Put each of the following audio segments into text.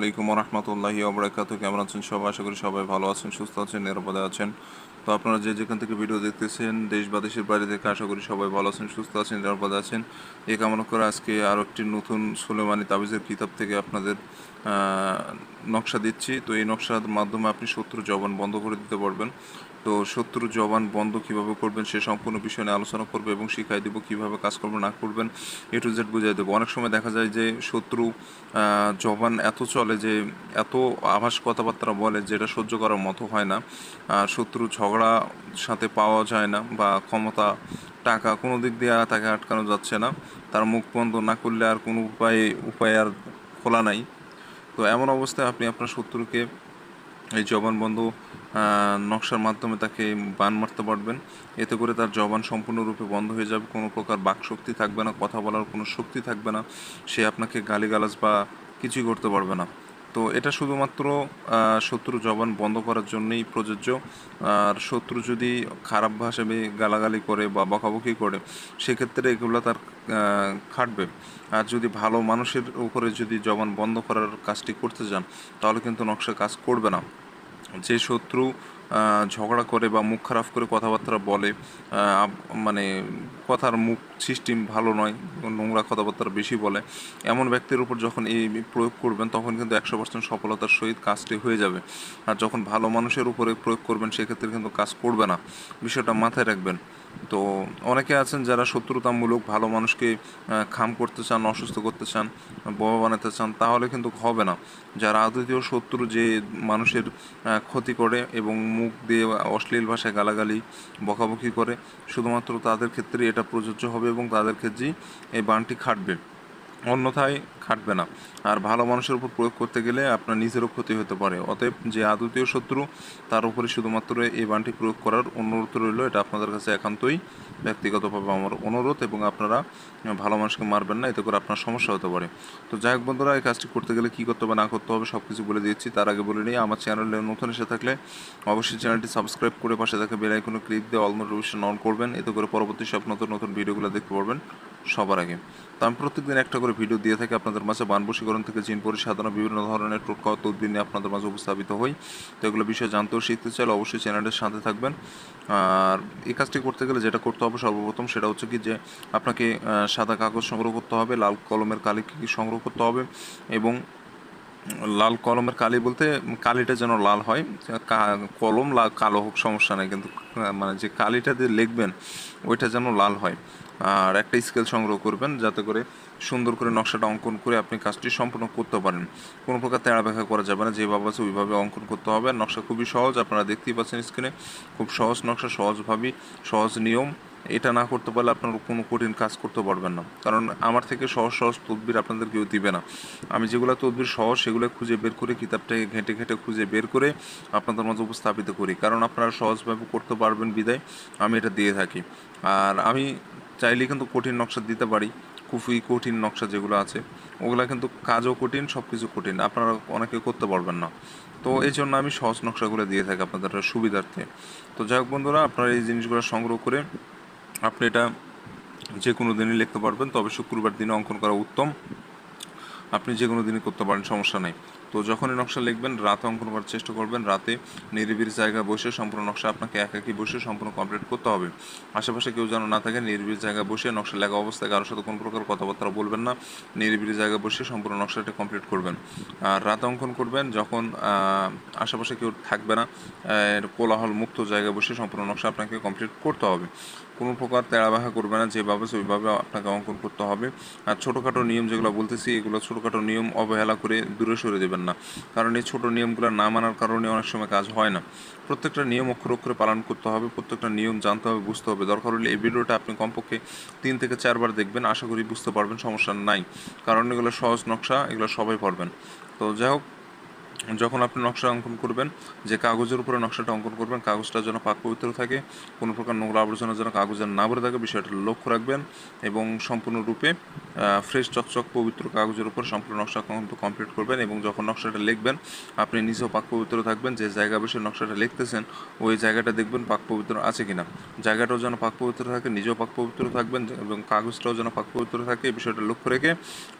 আলাইকুম রহমতুল্লাহি অবরাকাত কেমন আছেন সবাই? আশা করি সবাই ভালো আছেন, সুস্থ আছেন, নিরাপদে আছেন। তো আপনারা যে যেখান থেকে ভিডিও দেখতেছেন, দেশ বা দেশের বাইরে থেকে আশা করি সবাই ভালো আছেন, সুস্থ আছেন, নিরাপদে আছেন। এ কামনা করে আজকে আরও একটি নতুন সুলেমানি তাবিজের কিতাব থেকে আপনাদের নকশা দিচ্ছি। তো এই নকশার মাধ্যমে আপনি শত্রু জবান বন্ধ করে দিতে পারবেন। তো শত্রু জবান বন্ধ কীভাবে করবেন সে সম্পূর্ণ বিষয় নিয়ে আলোচনা করবে এবং শিখাই দেবো কীভাবে কাজ করবেন, না করবেন, এ টু জেড বুঝিয়ে দেবো। অনেক সময় দেখা যায় যে শত্রু জবান এত চলে যে এত আভাস কথাবার্তা বলে যেটা সহ্য করার মতো হয় না। আর শত্রু ঝগড়া সাথে পাওয়া যায় না বা ক্ষমতা, টাকা কোনো দিক দিয়ে তাকে আটকানো যাচ্ছে না। তার মুখ বন্ধ না করলে আর কোনো উপায়ে, উপায় আর খোলা নাই। তো এমন অবস্থায় আপনি আপনার শত্রুকে, এই জবানবন্ধ নকশার মাধ্যমে তাকে বান মারতে পারবেন। এতে করে তার জবান সম্পূর্ণরূপে বন্ধ হয়ে যাবে, কোনো প্রকার বাকশক্তি থাকবে না, কথা বলার কোনো শক্তি থাকবে না, সে আপনাকে গালিগালাজ বা কিছুই করতে পারবে না। তো এটা শুধুমাত্র শত্রু জবান বন্ধ করার জন্যই প্রযোজ্য। আর শত্রু যদি খারাপ ভাষাবে গালাগালি করে বা বকাবকি করে, সেক্ষেত্রে এগুলো তার খাটবে। আর যদি ভালো মানুষের উপরে যদি জবান বন্ধ করার কাজটি করতে যান, তাহলে কিন্তু নকশা কাজ করবে না। যে শত্রু ঝগড়া করে বা মুখ খারাপ করে কথাবার্তা বলে মানে কথার মুখ সিস্টেম ভালো নয়, নোংরা কথাবার্তা বেশি বলে। এমন ব্যক্তির উপর যখন এই প্রয়োগ করবেন, তখন কিন্তু একশো পার্সেন্ট সফলতার সহিত কাজটি হয়ে যাবে। আর যখন ভালো মানুষের উপরে প্রয়োগ করবেন, সেক্ষেত্রে কিন্তু কাজ করবে না। বিষয়টা মাথায় রাখবেন। তো অনেকে আছেন যারা শত্রুতামূলক ভালো মানুষকে খাম করতে চান, অসুস্থ করতে চান বাবা বানাতে চান, তাহলে কিন্তু হবে না। যারা আদতীয় শত্রু যে মানুষের ক্ষতি করে এবং মুখ দিয়ে অশ্লীল ভাষায় গালাগালি, বকাবকি করে, শুধুমাত্র তাদের ক্ষেত্রে এটা প্রযোজ্য হবে এবং তাদের ক্ষেত্রেই এই বানটি খাটবে। অন্যথায় খাটবে না। আর ভালো মানুষের উপর প্রয়োগ করতে গেলে আপনার নিজেরও ক্ষতি হতে পারে। অতএব যে আদতীয় শত্রু, তার উপরে শুধুমাত্র এই বানটি প্রয়োগ করার অনুরোধ রইল। এটা আপনাদের কাছে একান্তই ব্যক্তিগতভাবে আমার অনুরোধ এবং আপনারা ভালো মানুষকে মারবেন না, এতে করে আপনার সমস্যা হতে পারে। তো যাই হোক বন্ধুরা, এই কাজটি করতে গেলে কী করতে হবে, না করতে হবে সব কিছু বলে দিচ্ছি। তার আগে বলে নিই, আমার চ্যানেলে নতুন এসে থাকলে অবশ্যই চ্যানেলটি সাবস্ক্রাইব করে পাশে থাকা বেল আইকনে ক্লিক দিয়ে অল নোটিফিকেশন অন করবেন। এতে করে পরবর্তী সব নতুন নতুন ভিডিওগুলো দেখতে পারবেন। সবার আগে। তো আমি প্রত্যেকদিন একটা করে ভিডিও দিয়ে থাকি আপনাদের মাঝে। বানবশীকরণ থেকে জিন পরিসাধনা, বিভিন্ন ধরনের টোটকা তদবির নিয়ে আপনাদের মাঝে উপস্থাপিত হই। তো এগুলো বিষয়ে জানতেও শিখতে চাইলে অবশ্যই চ্যানেলের সাথে থাকবেন। আর এই কাজটি করতে গেলে যেটা করতে হবে সর্বপ্রথম সেটা হচ্ছে কি যে, আপনাকে সাদা কাগজ সংগ্রহ করতে হবে, লাল কলমের কালি কী কী সংগ্রহ করতে হবে এবং লাল কলমের কালি বলতে কালিটা যেন লাল হয় কলম কালো হোক সমস্যা নেই, কিন্তু মানে যে কালিটা দিয়ে লিখবেন, ওইটা যেন লাল হয়। আর একটা স্কেল সংগ্রহ করবেন যাতে করে সুন্দর করে নকশাটা অঙ্কন করে আপনি কাজটি সম্পূর্ণ করতে পারেন। কোনো প্রকার তেড়া ব্যাখ্যা করা যাবে না, যেভাবে আছে ওইভাবে অঙ্কন করতে হবে। আর নকশা খুবই সহজ, আপনারা দেখতেই পাচ্ছেন স্ক্রিনে খুব সহজ নকশা সহজভাবেই সহজ নিয়ম। এটা না করতে পারলে আপনার কোনো কঠিন কাজ করতে পারবেন না। কারণ আমার থেকে সহজ সহজ তদবির আপনাদের কেউ দিবে না। আমি যেগুলো তদবির সহজ, সেগুলো খুঁজে বের করে কিতাবটাকে ঘেঁটে ঘেঁটে খুঁজে বের করে আপনাদের মাঝে উপস্থাপিত করি। কারণ আপনারা সহজভাবে করতে পারবেন বিদায়। আমি এটা দিয়ে থাকি। আর আমি চাইলে কিন্তু কঠিন নকশা দিতে পারি খুবই কঠিন নকশা যেগুলো আছে, ওগুলা কিন্তু কাজও কঠিন সব কিছু কঠিন, আপনারা অনেকে করতে পারবেন না। তো এই জন্য আমি সহজ নকশাগুলো দিয়ে থাকি আপনাদের সুবিধার্থে। তো যাই হোক বন্ধুরা, আপনারা এই জিনিসগুলো সংগ্রহ করে আপনি এটা যে কোনো দিনই লিখতে পারবেন, তবে শুক্রবার দিনে অঙ্কন করা উত্তম। আপনি যে কোনো দিনই করতে পারেন, সমস্যা নেই। তো যখনই নকশা লিখবেন, রাতে অঙ্কন করার চেষ্টা করবেন, রাতে নিরিবিলি জায়গায় বসে সম্পূর্ণ নকশা আপনাকে একাকি বসে সম্পূর্ণ কমপ্লিট করতে হবে। আশেপাশে কেউ যেন না থাকে, নিরিবিলি জায়গায় বসে নকশা লেখা অবস্থায় কারোর সাথে কোনো প্রকার কথাবার্তা বলবেন না, নিরিবিলি জায়গায় বসে সম্পূর্ণ নকশাটি কমপ্লিট করবেন। আর রাতে অঙ্কন করবেন, যখন আশেপাশে কেউ থাকবে না কোলাহল মুক্ত জায়গায় বসে সম্পূর্ণ নকশা আপনাকে কমপ্লিট করতে হবে। কোনো প্রকার তেড়াবাহা করবে না, যেভাবে সেভাবে আপনাকে অঙ্কন করতে হবে। আর ছোটোখাটো নিয়ম যেগুলো বলতেছি, এগুলো ছোটোখাটো নিয়ম অবহেলা করে দূরে সরে দেবেন না। কারণ এই ছোটো নিয়মগুলো না মানার কারণে অনেক সময় কাজ হয় না। প্রত্যেকটা নিয়ম অক্ষর অক্ষরে পালন করতে হবে, প্রত্যেকটা নিয়ম জানতে হবে, বুঝতে হবে। দরকার হলে এই ভিডিওটা আপনি কমপক্ষে তিন থেকে চারবার দেখবেন, আশা করি বুঝতে পারবেন, সমস্যা নাই। কারণ এগুলো সহজ নকশা, এগুলো সবাই পারবেন। তো যাই হোক যখন আপনি নকশা অঙ্কন করবেন, যে কাগজের উপরে নকশাটা অঙ্কন করবেন, কাগজটা যেন পাক পবিত্র থাকে, কোনো প্রকার নোংরা আবর্জনা যেন কাগজের না ভরে থাকে, বিষয়টা লক্ষ্য রাখবেন এবং সম্পূর্ণরূপে ফ্রেশ চকচক পবিত্র কাগজের উপর সম্পূর্ণ নকশা কিন্তু কমপ্লিট করবেন এবং যখন নকশাটা লিখবেন, আপনি নিজেও পাক পবিত্র থাকবেন, যে জায়গা বসে নকশাটা লিখতেছেন, ওই জায়গাটা দেখবেন পাক পবিত্র আছে কিনা। জায়গাটাও যেন পাক পবিত্র থাকে, নিজেও পাক পবিত্র থাকবেন এবং কাগজটাও যেন পাক পবিত্র থাকে, এই বিষয়টা লক্ষ্য রেখে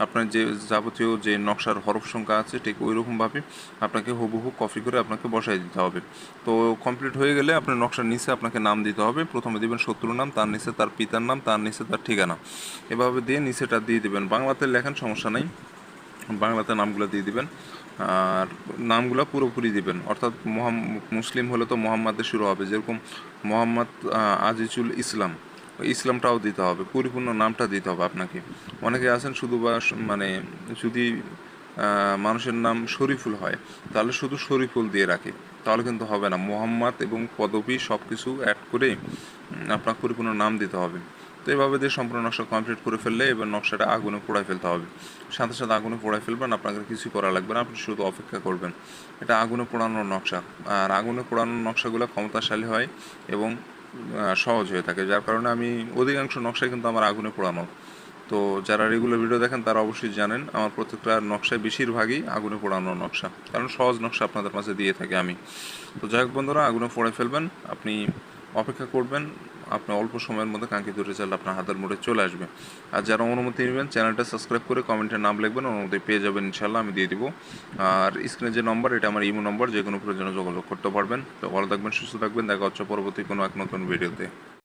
আপনার যে যাবতীয় যে নকশার হরফ সংখ্যা আছে, ঠিক ওই রকমভাবে আপনাকে হুবহু কপি করে আপনাকে বসাই দিতে হবে। তো কমপ্লিট হয়ে গেলে আপনার নকশার নিচে আপনাকে নাম দিতে হবে। প্রথমে দিবেন শত্রুর নাম, তার নিচে তার পিতার নাম, তার নিচে তার ঠিকানা। এভাবে দিয়ে নিচেটা দিয়ে দিবেন। বাংলাতে লেখেন, সমস্যা নেই। বাংলাতে নামগুলো দিয়ে দিবেন। আর নামগুলো পুরোপুরি দিবেন। অর্থাৎ মোহাম, মুসলিম হলে তো মোহাম্মদে শুরু হবে। যেরকম মোহাম্মদ আজিজুল ইসলাম ইসলামটাও দিতে হবে। পরিপূর্ণ নামটা দিতে হবে আপনাকে। অনেকে আছেন শুধু বা মানে যদি মানুষের নাম শরীফুল হয়, তাহলে শুধু শরীফুল দিয়ে রাখি। তাহলে কিন্তু হবে না। মোহাম্মদ এবং পদবী সব কিছু অ্যাড করে আপনার পরিপূর্ণ নাম দিতে হবে। তো এভাবে দিয়ে সম্পূর্ণ নকশা কমপ্লিট করে ফেললে এবার নকশাটা আগুনে পোড়ায় ফেলতে হবে। সাথে সাথে আগুনে পোড়ায় ফেলবেন, আপনাকে কিছু করা লাগবে না, আপনি শুধু অপেক্ষা করবেন। এটা আগুনে পোড়ানোর নকশা। আর আগুনে পোড়ানোর নকশাগুলো ক্ষমতাশালী হয় এবং সহজ হয়ে থাকে। যার কারণে আমি অধিকাংশ নকশাই কিন্তু আমার আগুনে পোড়ানো। তো যারা রেগুলার ভিডিও দেখেন, তারা অবশ্যই জানেন, আমার প্রত্যেকটা নকশায় বেশিরভাগই আগুনে পোড়ানোর নকশা। কারণ সহজ নকশা আপনাদের মাঝে দিয়ে থাকি আমি। তো যাই হোক বন্ধুরা, আগুনে পোড়ায় ফেলবেন, আপনি অপেক্ষা করবেন, আপনি অল্প সময়ের মধ্যে কাঙ্ক্ষিত রেজাল্ট আপনার হাতের মোড়ে চলে আসবে। আর যারা অনুমতি নেবেন, চ্যানেলটা সাবস্ক্রাইব করে কমেন্টের নাম লিখবেন, অনুমতি পেয়ে যাবেন ইনশাল্লাহ আমি দিয়ে দিব। আর স্ক্রিনে যে নম্বর এটা আমার ইমো নম্বর যে কোনো প্রয়োজনে যোগাযোগ করতে পারবেন। তো ভালো থাকবেন, সুস্থ থাকবেন, দেখা হচ্ছে পরবর্তী কোনো এক নতুন ভিডিওতে